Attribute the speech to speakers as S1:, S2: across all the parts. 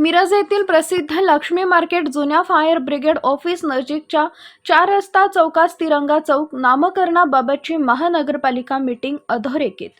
S1: मिरज येथील प्रसिद्ध लक्ष्मी मार्केट जुन्या फायर ब्रिगेड ऑफिस नजीकच्या चार रस्ता चौकास तिरंगा चौक नामकरणाबाबतची महानगरपालिका मीटिंग अधोरेखित.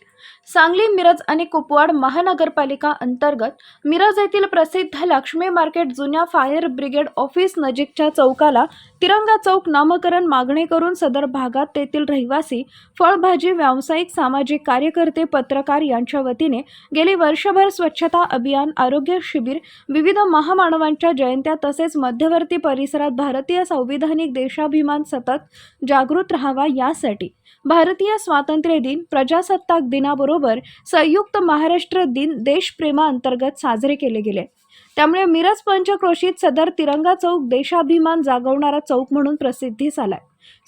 S1: सांगली मिरज आणि कुपवाड महानगरपालिका अंतर्गत मिरज येथील प्रसिद्ध लक्ष्मी मार्केट जुन्या फायर ब्रिगेड ऑफिस नजीकच्या चौकाला तिरंगा चौक नामकरण मागणी करून सदर भागात तेथील रहिवासी फळभाजी व्यावसायिक सामाजिक कार्यकर्ते पत्रकार यांच्या वतीने गेली वर्षभर स्वच्छता अभियान आरोग्य शिबिर विविध महामानवांच्या जयंत्या तसेच मध्यवर्ती परिसरात भारतीय संविधानिक देशाभिमान सतत जागृत राहावा यासाठी भारतीय स्वातंत्र्य दिन प्रजासत्ताक दिनाबरोबर संयुक्त महाराष्ट्र दिन देशप्रेमाअंतर्गत साजरे केले गेले. त्यामुळे मिरज पंचक्रोशीत सदर तिरंगा चौक देशाभिमान जागवणारा चौक म्हणून प्रसिद्धीस आलाय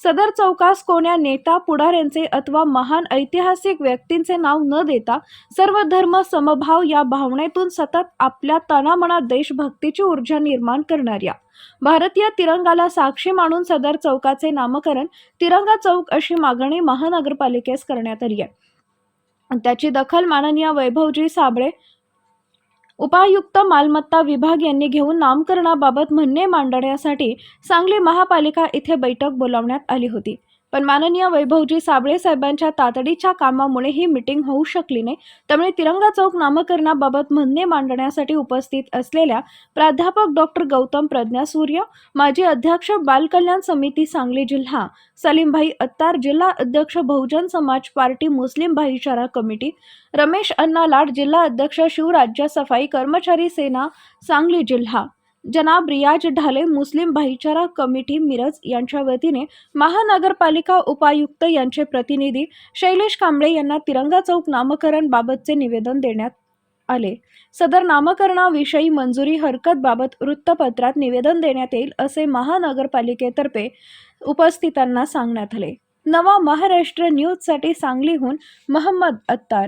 S1: सदर चौकास कोण्या नेता पुढाऱ्यांचे अथवा महान ऐतिहासिक व्यक्तींचे नाव न देता सर्व धर्म समभाव या भावनेतून सतत आपल्या तनामनात देशभक्तीची ऊर्जा निर्माण करणाऱ्या. भारतीय तिरंगाला साक्षी मानून सदर चौकाचे नामकरण तिरंगा चौक अशी मागणी महानगरपालिकेस करण्यात आली आहे. त्याची दखल माननीय वैभवजी साबळे उपायुक्त मालमत्ता विभाग यांनी घेऊन नामकरणाबाबत म्हणणे मांडण्यासाठी सांगली महापालिका इथे बैठक बोलावण्यात आली होती. पण माननीय वैभवजी साबळे साहेबांच्या तातडीच्या कामामुळे ही मिटिंग होऊ शकली नाही. त्यामुळे तिरंगा चौक नामकरणाबाबत म्हणणे मांडण्यासाठी उपस्थित असलेल्या प्राध्यापक डॉक्टर गौतम प्रज्ञा सूर्य माजी अध्यक्ष बालकल्याण समिती सांगली जिल्हा सलीमभाई अत्तार जिल्हा अध्यक्ष बहुजन समाज पार्टी मुस्लिम भाईचारा कमिटी रमेश अण्णा लाड जिल्हा अध्यक्ष शिवराज्य सफाई कर्मचारी सेना सांगली जिल्हा. जनाब रियाज ढाले मुस्लिम भाईचारा कमिटी मिरज यांच्या वतीने महानगरपालिका उपायुक्त यांचे प्रतिनिधी शैलेश कांबळे यांना तिरंगा चौक नामकरण बाबतचे निवेदन देण्यात आले. सदर नामकरणाविषयी मंजुरी हरकत बाबत वृत्तपत्रात निवेदन देण्यात येईल असे महानगरपालिकेतर्फे उपस्थितांना सांगण्यात आले. नवा महाराष्ट्र न्यूजसाठी सांगलीहून महम्मद अत्तार